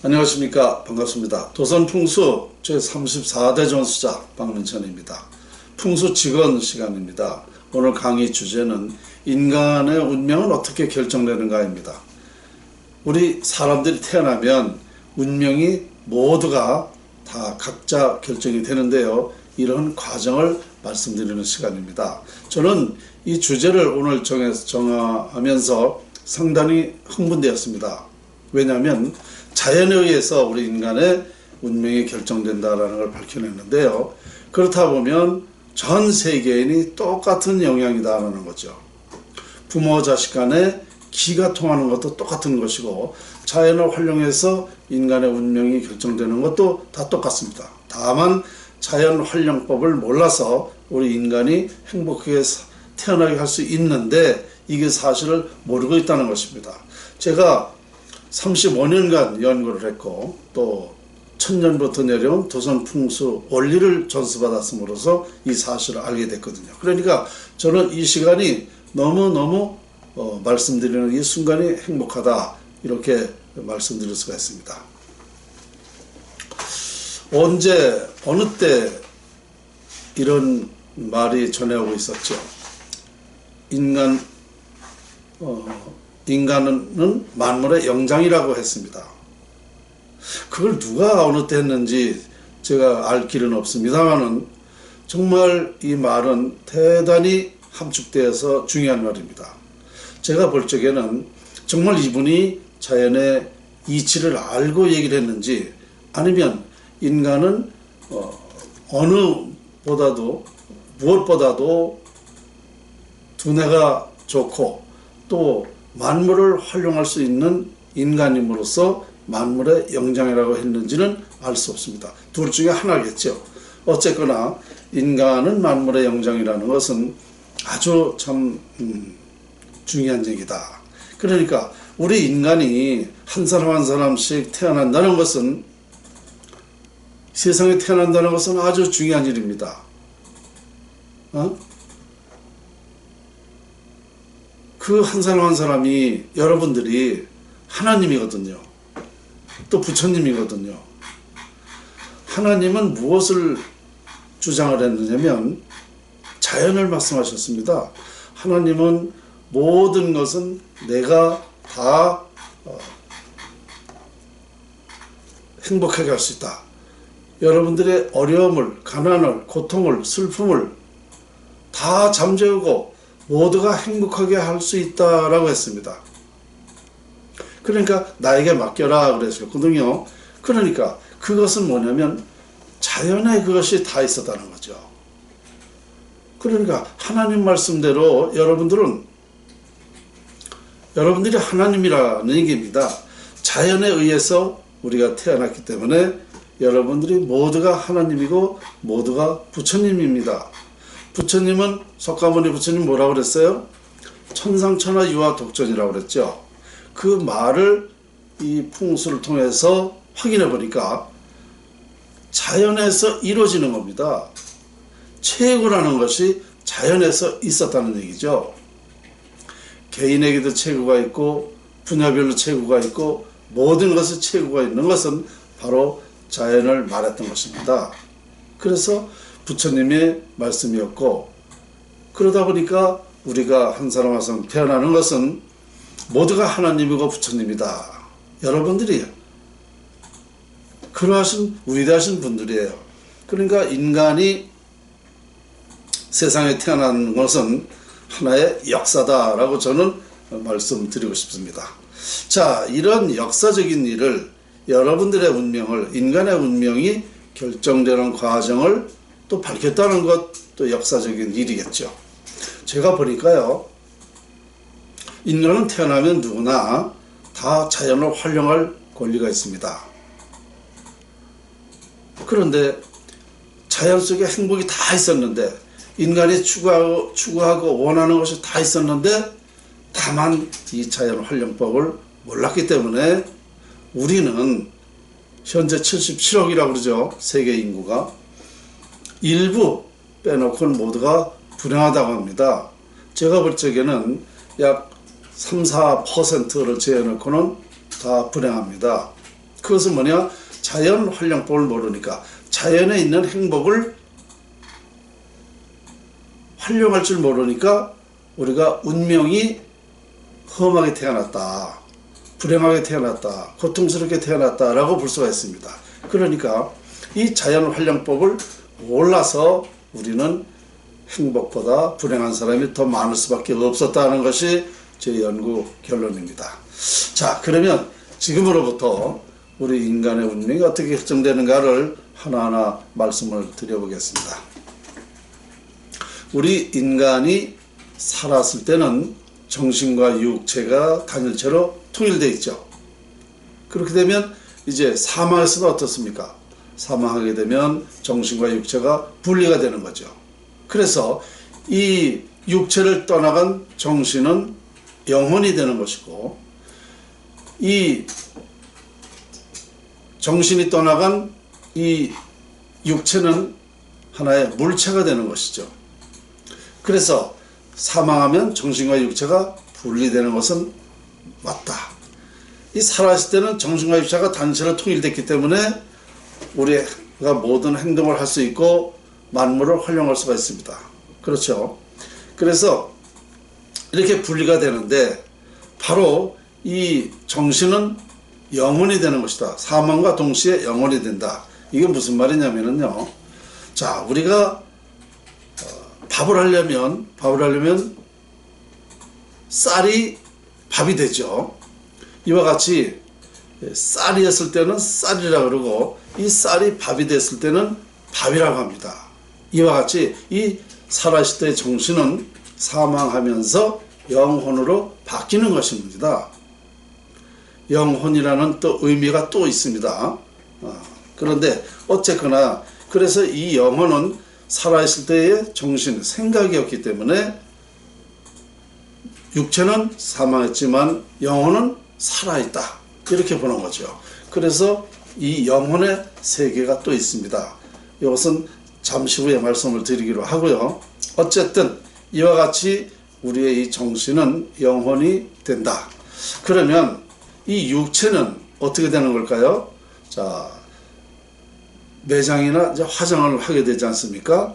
안녕하십니까 반갑습니다. 도선풍수 제34대 전수자 박민천입니다. 풍수 직원 시간입니다. 오늘 강의 주제는 인간의 운명은 어떻게 결정되는가입니다. 우리 사람들이 태어나면 운명이 모두가 다 각자 결정이 되는데요. 이런 과정을 말씀드리는 시간입니다. 저는 이 주제를 오늘 정해서 정하면서 상당히 흥분되었습니다. 왜냐하면 자연에 의해서 우리 인간의 운명이 결정된다라는 걸 밝혀냈는데요. 그렇다 보면 전 세계인이 똑같은 영향이다라는 거죠. 부모 자식 간에 기가 통하는 것도 똑같은 것이고 자연을 활용해서 인간의 운명이 결정되는 것도 다 똑같습니다. 다만 자연 활용법을 몰라서 우리 인간이 행복하게 태어나게 할 수 있는데 이게 사실을 모르고 있다는 것입니다. 제가 35년간 연구를 했고 또 천년부터 내려온 도선 풍수 원리를 전수받았음으로써 이 사실을 알게 됐거든요. 그러니까 저는 이 시간이 너무너무 어, 말씀드리는 이 순간이 행복하다 이렇게 말씀드릴 수가 있습니다. 언제 어느 때 이런 말이 전해오고 있었죠. 인간 어, 인간은 만물의 영장이라고 했습니다. 그걸 누가 어느 때 했는지 제가 알 길은 없습니다만은 정말 이 말은 대단히 함축되어서 중요한 말입니다. 제가 볼 적에는 정말 이분이 자연의 이치를 알고 얘기를 했는지 아니면 인간은 어, 어느 보다도 무엇보다도 두뇌가 좋고 또 만물을 활용할 수 있는 인간임으로써 만물의 영장이라고 했는지는 알 수 없습니다. 둘 중에 하나겠죠. 어쨌거나 인간은 만물의 영장이라는 것은 아주 참 음, 중요한 얘기다. 그러니까 우리 인간이 한 사람 한 사람씩 태어난다는 것은 세상에 태어난다는 것은 아주 중요한 일입니다. 어? 그 한 사람 한 사람이 여러분들이 하나님이거든요. 또 부처님이거든요. 하나님은 무엇을 주장을 했느냐면 자연을 말씀하셨습니다. 하나님은 모든 것은 내가 다 어, 행복하게 할 수 있다. 여러분들의 어려움을, 가난을, 고통을, 슬픔을 다 잠재우고 모두가 행복하게 할 수 있다라고 했습니다. 그러니까 나에게 맡겨라 그랬거든요. 그러니까 그것은 뭐냐면 자연에 그것이 다 있었다는 거죠. 그러니까 하나님 말씀대로 여러분들은 여러분들이 하나님이라는 얘기입니다. 자연에 의해서 우리가 태어났기 때문에 여러분들이 모두가 하나님이고 모두가 부처님입니다. 부처님은 석가모니 부처님 뭐라고 그랬어요? 천상천하 유아 독전이라고 그랬죠. 그 말을 이 풍수를 통해서 확인해 보니까 자연에서 이루어지는 겁니다. 최고라는 것이 자연에서 있었다는 얘기죠. 개인에게도 최고가 있고 분야별로 최고가 있고 모든 것에 최고가 있는 것은 바로 자연을 말했던 것입니다. 그래서 부처님의 말씀이었고 그러다 보니까 우리가 한 사람 한 사람 태어나는 것은 모두가 하나님이고 부처님이다. 여러분들이 그러하신 위대하신 분들이에요. 그러니까 인간이 세상에 태어난 것은 하나의 역사다라고 저는 말씀드리고 싶습니다. 자, 이런 역사적인 일을 여러분들의 운명을 인간의 운명이 결정되는 과정을 또 밝혔다는 것도 역사적인 일이겠죠. 제가 보니까요. 인간은 태어나면 누구나 다 자연을 활용할 권리가 있습니다. 그런데 자연 속에 행복이 다 있었는데 인간이 추구하고, 추구하고 원하는 것이 다 있었는데 다만 이 자연 활용법을 몰랐기 때문에 우리는 현재 77억이라고 그러죠. 세계 인구가. 일부 빼놓고는 모두가 불행하다고 합니다. 제가 볼 적에는 약 3, 4%를 제외놓고는 다 불행합니다. 그것은 뭐냐? 자연 활용법을 모르니까 자연에 있는 행복을 활용할 줄 모르니까 우리가 운명이 험하게 태어났다. 불행하게 태어났다. 고통스럽게 태어났다라고 볼 수가 있습니다. 그러니까 이 자연 활용법을 몰라서 우리는 행복보다 불행한 사람이 더 많을 수밖에 없었다는 것이 제 연구 결론입니다. 자, 그러면 지금으로부터 우리 인간의 운명이 어떻게 결정되는가를 하나하나 말씀을 드려보겠습니다. 우리 인간이 살았을 때는 정신과 육체가 단일체로 통일되어 있죠. 그렇게 되면 이제 사망에서는 어떻습니까? 사망하게 되면 정신과 육체가 분리가 되는 거죠. 그래서 이 육체를 떠나간 정신은 영혼이 되는 것이고 이 정신이 떠나간 이 육체는 하나의 물체가 되는 것이죠. 그래서 사망하면 정신과 육체가 분리되는 것은 맞다. 이 살아있을 때는 정신과 육체가 단체로 통일됐기 때문에 우리가 모든 행동을 할 수 있고 만물을 활용할 수가 있습니다. 그렇죠. 그래서 이렇게 분리가 되는데 바로 이 정신은 영혼이 되는 것이다. 사망과 동시에 영혼이 된다. 이게 무슨 말이냐면요. 자, 우리가 어, 밥을 하려면 밥을 하려면 쌀이 밥이 되죠. 이와 같이 쌀이었을 때는 쌀이라 그러고 이 쌀이 밥이 됐을 때는 밥이라고 합니다. 이와 같이 이 때의 정신은 사망하면서 영혼으로 바뀌는 것입니다. 영혼이라는 또 의미가 또 있습니다. 어, 그런데 어쨌거나 그래서 이 영혼은 살아있을 때의 정신, 생각이었기 때문에 육체는 사망했지만 영혼은 살아있다. 이렇게 보는 거죠. 그래서 이 영혼의 세계가 또 있습니다. 이것은 잠시 후에 말씀을 드리기로 하고요. 어쨌든 이와 같이 우리의 이 정신은 영혼이 된다. 그러면 이 육체는 어떻게 되는 걸까요? 자, 매장이나 이제 화장을 하게 되지 않습니까?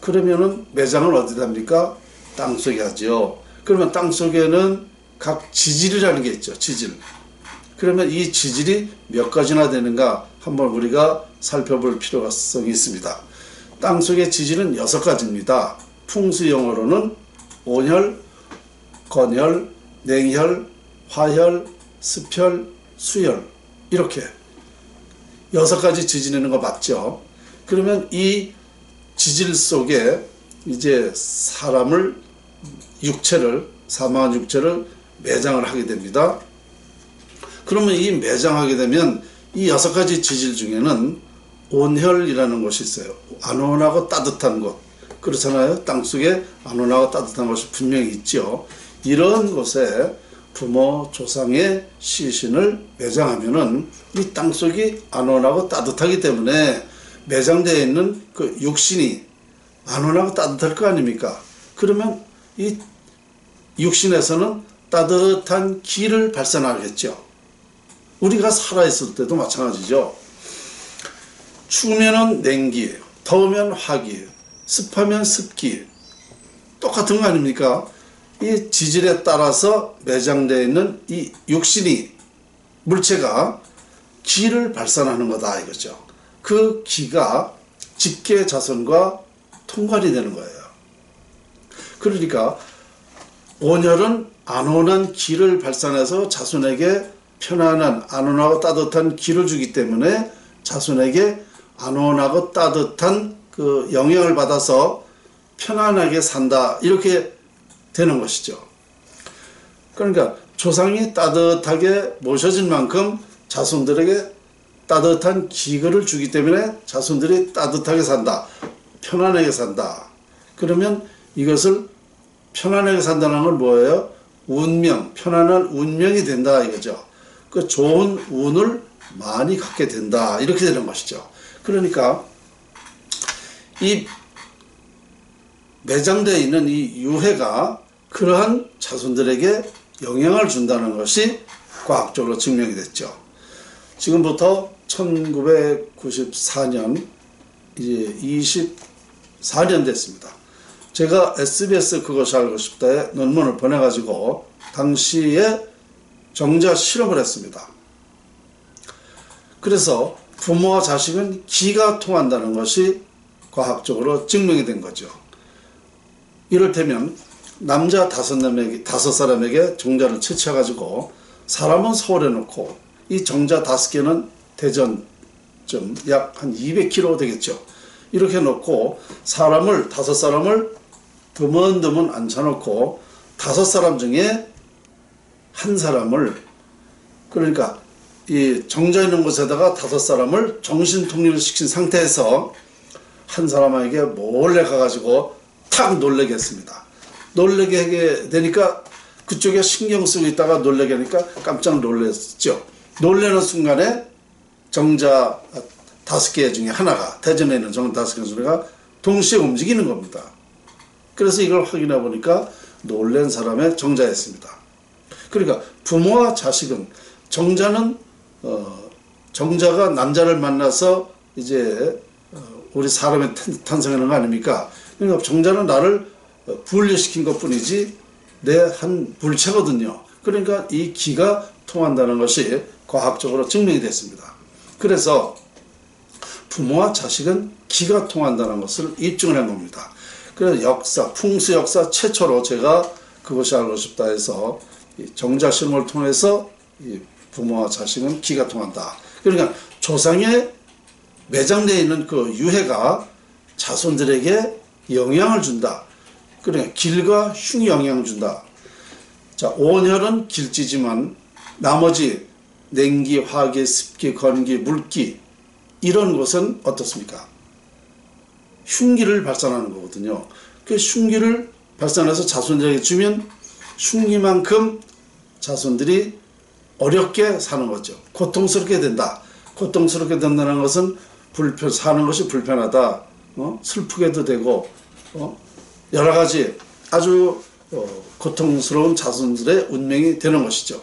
그러면은 매장을 어디다 합니까? 땅 속에 하죠. 그러면 땅 속에는 각 지질이라는 게 있죠. 지질. 그러면 이 지질이 몇 가지나 되는가 한번 우리가 살펴볼 필요가 있습니다. 땅 속의 지질은 여섯 가지입니다. 풍수 용어로는 온혈, 건혈, 냉혈, 화혈, 습혈, 수혈 이렇게 여섯 가지 지지내는 거 맞죠? 그러면 이 지질 속에 이제 사람을 육체를 사망한 육체를 매장을 하게 됩니다. 그러면 이 매장하게 되면 이 여섯 가지 지질 중에는 온혈이라는 곳이 있어요. 안온하고 따뜻한 곳. 그렇잖아요. 땅 속에 안온하고 따뜻한 곳이 분명히 있죠. 이런 곳에 부모 조상의 시신을 매장하면은 이 땅 속이 안온하고 따뜻하기 때문에 매장되어 있는 그 육신이 안온하고 따뜻할 거 아닙니까? 그러면 이 육신에서는 따뜻한 기를 발산하겠죠. 우리가 살아있을 때도 마찬가지죠. 추우면 냉기, 더우면 화기, 습하면 습기. 똑같은 거 아닙니까? 이 지질에 따라서 매장되어 있는 이 육신이 물체가 기를 발산하는 거다 이거죠. 그 기가 직계 자손과 통관이 되는 거예요. 그러니까 온혈은 안온한 기를 발산해서 자손에게 편안한 안온하고 따뜻한 기를 주기 때문에 자손에게 안온하고 따뜻한 그 영향을 받아서 편안하게 산다 이렇게 되는 것이죠. 그러니까 조상이 따뜻하게 모셔진 만큼 자손들에게 따뜻한 기거를 주기 때문에 자손들이 따뜻하게 산다. 편안하게 산다. 그러면 이것을 편안하게 산다는 건 뭐예요? 운명, 편안한 운명이 된다 이거죠. 그 좋은 운을 많이 갖게 된다. 이렇게 되는 것이죠. 그러니까 이 매장되어 있는 이 유해가 그러한 자손들에게 영향을 준다는 것이 과학적으로 증명이 됐죠. 지금부터 1994년 이제 24년 됐습니다. 제가 SBS 그것이 알고 싶다에 논문을 보내가지고 당시에 정자 실험을 했습니다. 그래서 부모와 자식은 기가 통한다는 것이 과학적으로 증명이 된 거죠. 이를테면 남자 다섯 명에게 다섯 사람에게 정자를 채취해가지고 사람은 서울에 놓고 이 정자 다섯 개는 대전쯤 약한 200km 되겠죠. 이렇게 놓고 사람을 다섯 사람을 드문드문 앉혀놓고 다섯 사람 중에 한 사람을 그러니까 이 정자 있는 곳에다가 다섯 사람을 정신 통일을 시킨 상태에서 한 사람에게 몰래 가가지고 탁 놀래게 했습니다. 놀래게 하게 되니까 그쪽에 신경 쓰고 있다가 놀래게 하니까 깜짝 놀랐죠. 놀래는 순간에 정자 다섯 개 중에 하나가 대전에 있는 정자 다섯 개 중에 하나가 동시에 움직이는 겁니다. 그래서 이걸 확인해 보니까 놀란 사람의 정자였습니다. 그러니까 부모와 자식은 정자는 어, 정자가 남자를 만나서 이제 어, 우리 사람이 탄생하는 거 아닙니까? 그러니까 정자는 나를 어, 분리시킨 것 뿐이지 내 한 물체거든요. 그러니까 이 기가 통한다는 것이 과학적으로 증명이 됐습니다. 그래서 부모와 자식은 기가 통한다는 것을 입증을 한 겁니다. 그래서 역사, 풍수 역사 최초로 제가 그것이 알고 싶다 해서 정자 실험을 통해서 부모와 자식은 기가 통한다. 그러니까 조상에 매장되어 있는 그 유해가 자손들에게 영향을 준다. 그러니까 길과 흉이 영향을 준다. 자, 온혈은 길지지만 나머지 냉기, 화기, 습기, 건기, 물기 이런 것은 어떻습니까? 흉기를 발산하는 거거든요. 그 흉기를 발산해서 자손들에게 주면 흉기만큼 자손들이 어렵게 사는 거죠. 고통스럽게 된다. 고통스럽게 된다는 것은 불편 사는 것이 불편하다. 어? 슬프게도 되고 어? 여러 가지 아주 어, 고통스러운 자손들의 운명이 되는 것이죠.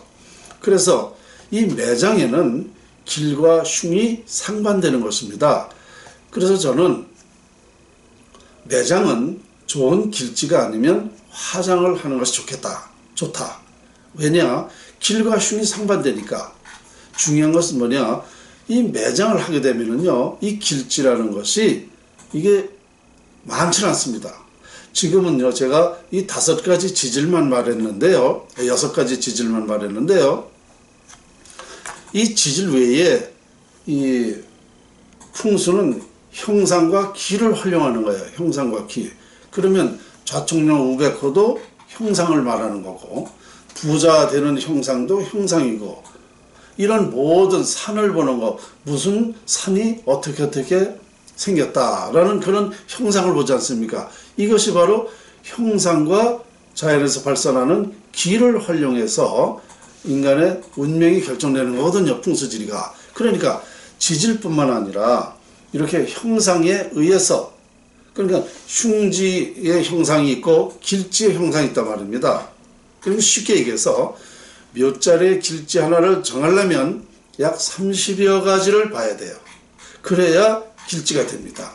그래서 이 매장에는 길과 흉이 상반되는 것입니다. 그래서 저는 매장은 좋은 길지가 아니면 화장을 하는 것이 좋겠다. 좋다. 왜냐? 길과 흉이 상반되니까. 중요한 것은 뭐냐? 이 매장을 하게 되면은요, 이 길지라는 것이 이게 많지 않습니다. 지금은요, 제가 이 다섯 가지 지질만 말했는데요, 여섯 가지 지질만 말했는데요, 이 지질 외에 이 풍수는 형상과 기를 활용하는 거예요. 형상과 기. 그러면 좌측령 우백호도 형상을 말하는 거고 부자 되는 형상도 형상이고 이런 모든 산을 보는 거 무슨 산이 어떻게 어떻게 생겼다라는 그런 형상을 보지 않습니까? 이것이 바로 형상과 자연에서 발산하는 기를 활용해서 인간의 운명이 결정되는 거거든요. 풍수지리가. 그러니까 지질뿐만 아니라 이렇게 형상에 의해서 그러니까 흉지의 형상이 있고 길지의 형상이 있단 말입니다. 그럼 쉽게 얘기해서 묘자리의 길지 하나를 정하려면 약 30여 가지를 봐야 돼요. 그래야 길지가 됩니다.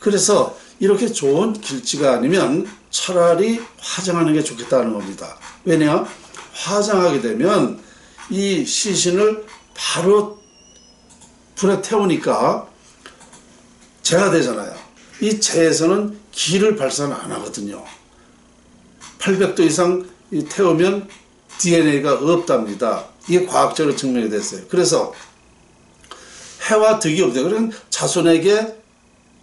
그래서 이렇게 좋은 길지가 아니면 차라리 화장하는 게 좋겠다는 겁니다. 왜냐? 화장하게 되면 이 시신을 바로 불에 태우니까 재가 되잖아요. 이 재에서는 기를 발산 안 하거든요. 800도 이상 태우면 DNA가 없답니다. 이게 과학적으로 증명이 됐어요. 그래서 해와 득이 없대요. 그러면 자손에게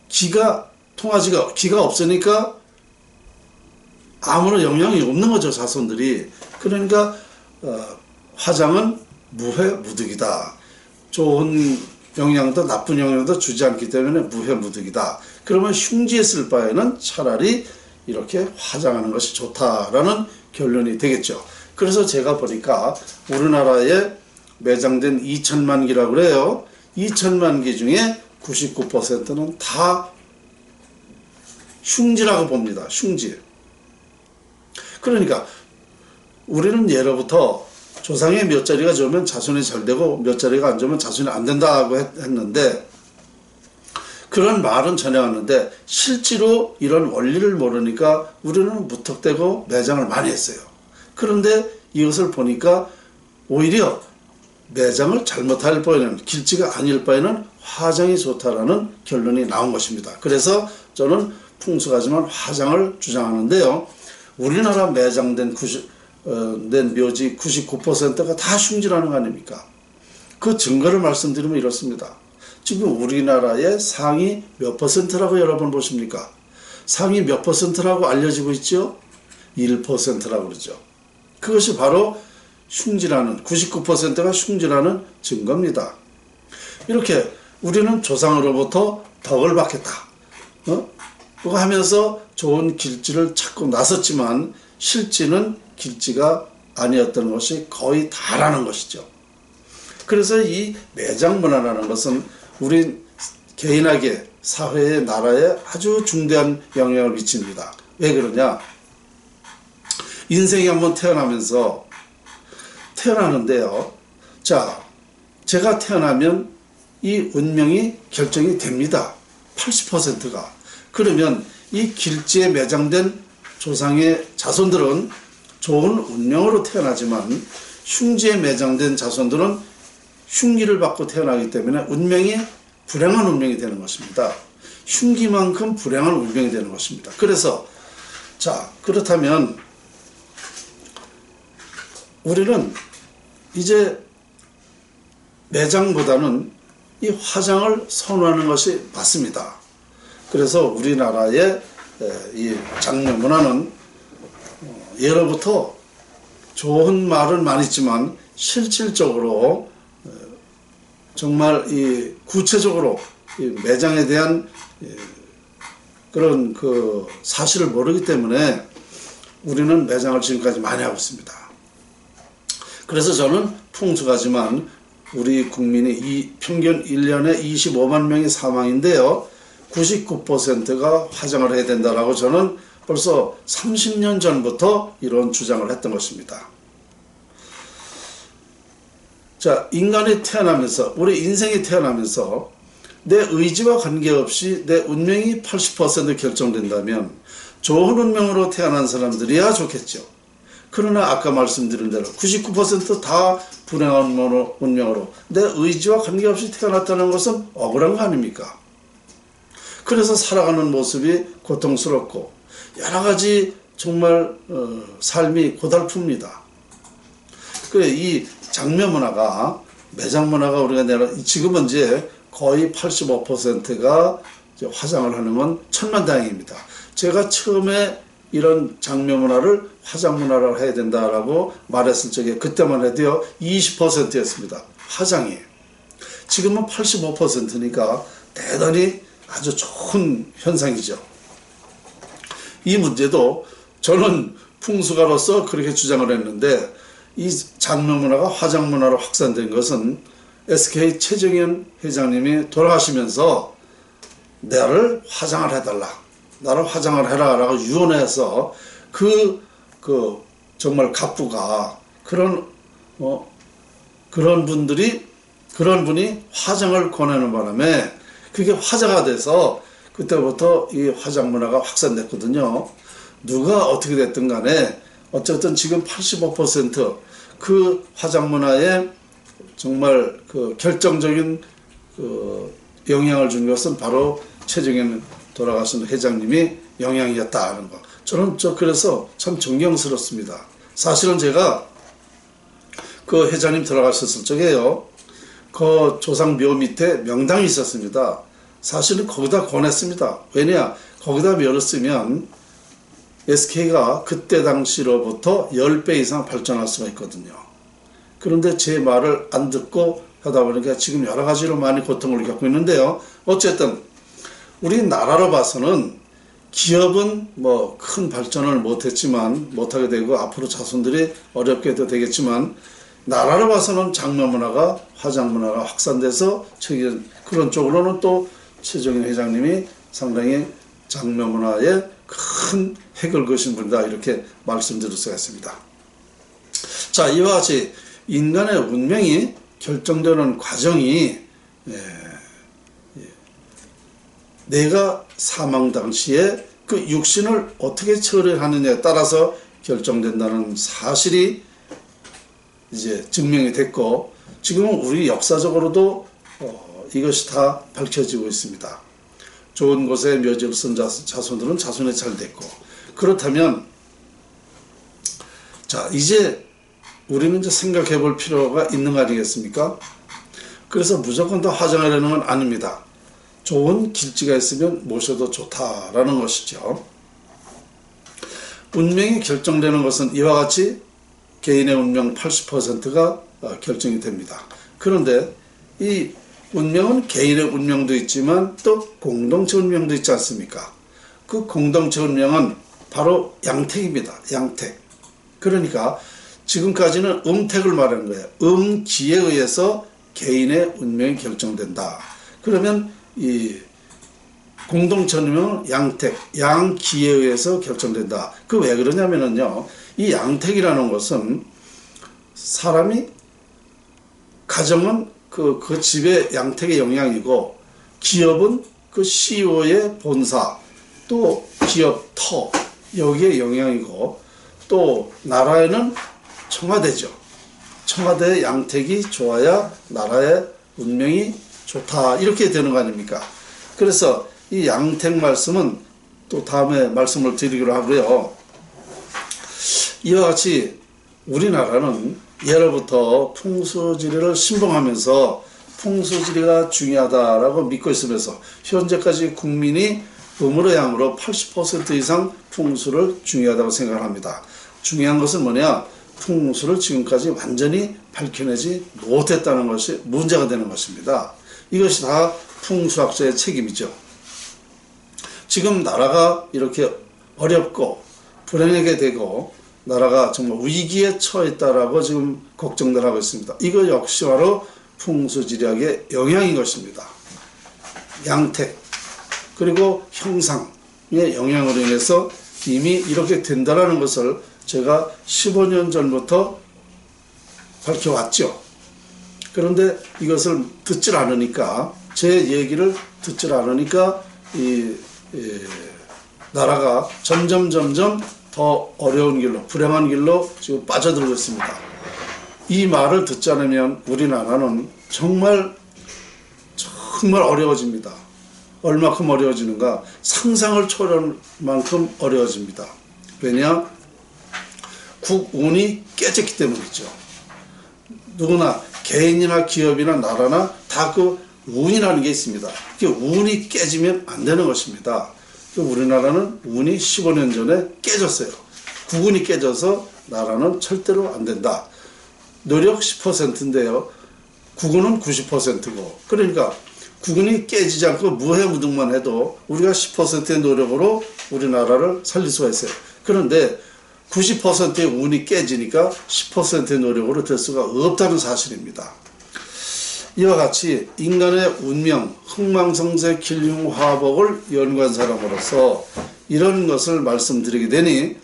기가 통하지가 기가 없으니까 아무런 영향이 없는 거죠 자손들이. 그러니까 어, 화장은 무해 무득이다. 좋은 영향도 나쁜 영향도 주지 않기 때문에 무해무득이다. 그러면 흉지에 쓸 바에는 차라리 이렇게 화장하는 것이 좋다라는 결론이 되겠죠. 그래서 제가 보니까 우리나라에 매장된 2천만 기라고 그래요. 2천만 기 중에 99%는 다 흉지라고 봅니다. 흉지. 그러니까 우리는 예로부터 조상의 몇 자리가 좋으면 자손이 잘 되고 몇 자리가 안 좋으면 자손이 안 된다고 했, 했는데 그런 말은 전해왔는데 실제로 이런 원리를 모르니까 우리는 무턱대고 매장을 많이 했어요. 그런데 이것을 보니까 오히려 매장을 잘못할 바에는 길지가 아닐 바에는 화장이 좋다라는 결론이 나온 것입니다. 그래서 저는 풍수가지만 화장을 주장하는데요. 우리나라 매장된 90, 어, 낸 묘지 99%가 다 흉지라는 거 아닙니까? 그 증거를 말씀드리면 이렇습니다. 지금 우리나라의 상위 몇 퍼센트라고 여러분 보십니까? 상위 몇 퍼센트라고 알려지고 있죠? 1%라고 그러죠. 그것이 바로 흉지라는 99%가 흉지라는 증거입니다. 이렇게 우리는 조상으로부터 덕을 받겠다. 어? 그거 하면서 좋은 길지를 찾고 나섰지만 실지는 길지가 아니었던 것이 거의 다라는 것이죠. 그래서 이 매장 문화라는 것은 우리 개인에게 사회에 나라에 아주 중대한 영향을 미칩니다. 왜 그러냐? 인생이 한번 태어나면서 태어나는데요. 자, 제가 태어나면 이 운명이 결정이 됩니다. 80%가. 그러면 이 길지에 매장된 조상의 자손들은 좋은 운명으로 태어나지만 흉지에 매장된 자손들은 흉기를 받고 태어나기 때문에 운명이 불행한 운명이 되는 것입니다. 흉기만큼 불행한 운명이 되는 것입니다. 그래서 자 그렇다면 우리는 이제 매장보다는 이 화장을 선호하는 것이 맞습니다. 그래서 우리나라의 이 장려 문화는 어, 예로부터 좋은 말은 많이 있지만 실질적으로 어, 정말 이 구체적으로 이 매장에 대한 그런 그 사실을 모르기 때문에 우리는 매장을 지금까지 많이 하고 있습니다. 그래서 저는 풍수가지만 우리 국민이 이 평균 1년에 25만 명이 사망인데요. 99%가 화장을 해야 된다라고 저는 벌써 30년 전부터 이런 주장을 했던 것입니다. 자, 인간이 태어나면서, 우리 인생이 태어나면서 내 의지와 관계없이 내 운명이 80% 결정된다면 좋은 운명으로 태어난 사람들이야 좋겠죠. 그러나 아까 말씀드린 대로 99%다 불행한 운명으로 내 의지와 관계없이 태어났다는 것은 억울한 거 아닙니까? 그래서 살아가는 모습이 고통스럽고 여러 가지 정말 어, 삶이 고달픕니다. 그래 이 장묘 문화가 매장 문화가 우리가 내가 지금은 이제 거의 85%가 화장을 하는 건 천만다행입니다. 제가 처음에 이런 장묘 문화를 화장 문화라고 해야 된다라고 말했을 적에 그때만 해도요 20%였습니다. 화장이 지금은 85%니까 대단히 아주 좋은 현상이죠. 이 문제도 저는 풍수가로서 그렇게 주장을 했는데 이 장묘 문화가 화장 문화로 확산된 것은 SK 최정현 회장님이 돌아가시면서 나를 화장을 해달라. 나를 화장을 해라. 라고 유언해서 그, 그, 정말 갑부가 그런, 어, 그런 분들이, 그런 분이 화장을 권하는 바람에 그게 화제가 돼서 그때부터 이 화장 문화가 확산됐거든요. 누가 어떻게 됐든 간에 어쨌든 지금 85%그 화장 문화에 정말 그 결정적인 그 영향을 준 것은 바로 최정현 돌아가신 회장님이 영향이었다 하는 거. 저는 저 그래서 참 존경스럽습니다. 사실은 제가 그 회장님 돌아가셨을 적에요. 그 조상 묘 밑에 명당이 있었습니다. 사실은 거기다 권했습니다. 왜냐? 거기다 묘를 쓰면 SK가 그때 당시로부터 10배 이상 발전할 수가 있거든요. 그런데 제 말을 안 듣고 하다 보니까 지금 여러 가지로 많이 고통을 겪고 있는데요. 어쨌든 우리 나라로 봐서는 기업은 뭐 큰 발전을 못했지만 못하게 되고 앞으로 자손들이 어렵게도 되겠지만 나라로 봐서는 장면 문화가 화장 문화가 확산돼서 그런 쪽으로는 또 최정인 회장님이 상당히 장면 문화에 큰 핵을 거신 분이다 이렇게 말씀드릴 수가 있습니다. 자 이와 같이 인간의 운명이 결정되는 과정이 예, 예, 내가 사망 당시에 그 육신을 어떻게 처리하느냐에 따라서 결정된다는 사실이 이제 증명이 됐고 지금은 우리 역사적으로도 어, 이것이 다 밝혀지고 있습니다. 좋은 곳에 묘지를 쓴 자손들은 자손에 잘 됐고 그렇다면 자 이제 우리는 이제 생각해 볼 필요가 있는 거 아니겠습니까? 그래서 무조건 다 화장하려는 건 아닙니다. 좋은 길지가 있으면 모셔도 좋다라는 것이죠. 운명이 결정되는 것은 이와 같이 개인의 운명 80%가 어, 결정이 됩니다. 그런데 이 운명은 개인의 운명도 있지만 또 공동체 운명도 있지 않습니까? 그 공동체 운명은 바로 양택입니다. 양택. 그러니까 지금까지는 음택을 말하는 거예요. 음기에 의해서 개인의 운명이 결정된다. 그러면 이 공동체 운명은 양택, 양기에 의해서 결정된다. 그 왜 그러냐면은요. 이 양택이라는 것은 사람이 가정은 그, 그 집의 양택의 영향이고 기업은 그 CEO의 본사 또 기업 터 여기에 영향이고 또 나라에는 청와대죠. 청와대의 양택이 좋아야 나라의 운명이 좋다 이렇게 되는 거 아닙니까? 그래서 이 양택 말씀은 또 다음에 말씀을 드리기로 하고요. 이와 같이 우리나라는 예로부터 풍수지리를 신봉하면서 풍수지리가 중요하다라고 믿고 있으면서 현재까지 국민이 음으로 양으로 80% 이상 풍수를 중요하다고 생각합니다. 중요한 것은 뭐냐? 풍수를 지금까지 완전히 밝혀내지 못했다는 것이 문제가 되는 것입니다. 이것이 다 풍수학자의 책임이죠. 지금 나라가 이렇게 어렵고 불행하게 되고 나라가 정말 위기에 처했다라고 지금 걱정들 하고 있습니다. 이거 역시 바로 풍수지리학의 영향인 것입니다. 양택 그리고 형상의 영향으로 인해서 이미 이렇게 된다라는 것을 제가 15년 전부터 밝혀왔죠. 그런데 이것을 듣질 않으니까 제 얘기를 듣질 않으니까 이, 이 나라가 점점 점점 더 어려운 길로 불행한 길로 지금 빠져들고 있습니다. 이 말을 듣지 않으면 우리나라는 정말 정말 어려워집니다. 얼마큼 어려워지는가 상상을 초월할 만큼 어려워집니다. 왜냐? 국운이 깨졌기 때문이죠. 누구나 개인이나 기업이나 나라나 다 그 운이라는 게 있습니다. 그 운이 깨지면 안 되는 것입니다. 그 우리나라는 운이 15년 전에 깨졌어요. 국운이 깨져서 나라는 절대로 안 된다. 노력 10%인데요. 국운은 90%고. 그러니까 국운이 깨지지 않고 무해무등만 해도 우리가 10%의 노력으로 우리나라를 살릴 수가 있어요. 그런데 90%의 운이 깨지니까 10%의 노력으로 될 수가 없다는 사실입니다. 이와 같이 인간의 운명, 흥망성쇠 길흉 화복을 연구한 사람으로서 이런 것을 말씀드리게 되니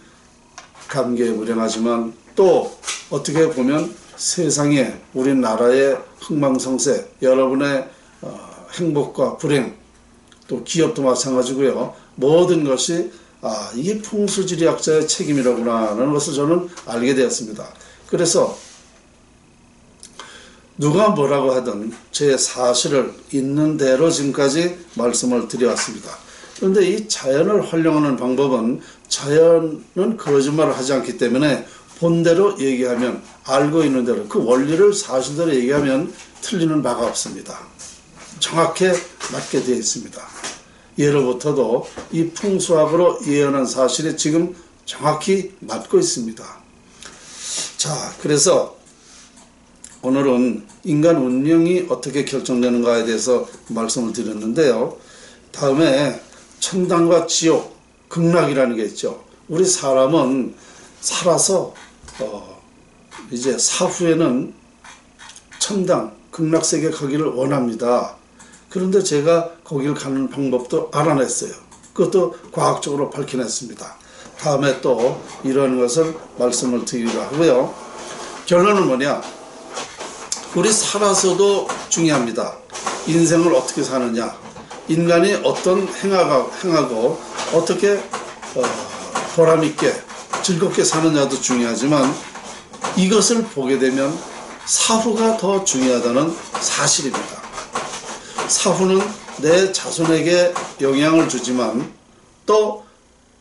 감개무량하지만 또 어떻게 보면 세상에 우리나라의 흥망성쇠, 여러분의 어, 행복과 불행, 또 기업도 마찬가지고요. 모든 것이 아 이게 풍수지리학자의 책임이라구나 하는 것을 저는 알게 되었습니다. 그래서 누가 뭐라고 하든 제 사실을 있는 대로 지금까지 말씀을 드려왔습니다. 그런데 이 자연을 활용하는 방법은 자연은 거짓말을 하지 않기 때문에 본대로 얘기하면 알고 있는 대로 그 원리를 사실대로 얘기하면 틀리는 바가 없습니다. 정확히 맞게 되어 있습니다. 예로부터도 이 풍수학으로 예언한 사실이 지금 정확히 맞고 있습니다. 자, 그래서 오늘은 인간 운명이 어떻게 결정되는가에 대해서 말씀을 드렸는데요. 다음에 천당과 지옥, 극락이라는 게 있죠. 우리 사람은 살아서 어 이제 사후에는 천당, 극락 세계 가기를 원합니다. 그런데 제가 거기를 가는 방법도 알아냈어요. 그것도 과학적으로 밝혀냈습니다. 다음에 또 이런 것을 말씀을 드리기로 하고요. 결론은 뭐냐? 우리 살아서도 중요합니다. 인생을 어떻게 사느냐, 인간이 어떤 행하고, 행하고 어떻게 어, 보람 있게 즐겁게 사느냐도 중요하지만 이것을 보게 되면 사후가 더 중요하다는 사실입니다. 사후는 내 자손에게 영향을 주지만 또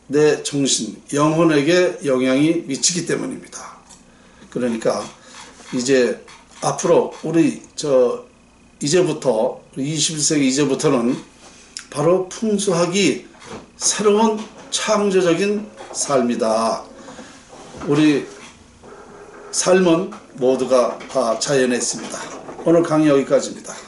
내 정신, 영혼에게 영향이 미치기 때문입니다. 그러니까 이제 앞으로 우리 저 이제부터 21세기 이제부터는 바로 풍수학이 새로운 창조적인 삶이다. 우리 삶은 모두가 다 자연에 있습니다. 오늘 강의 여기까지입니다.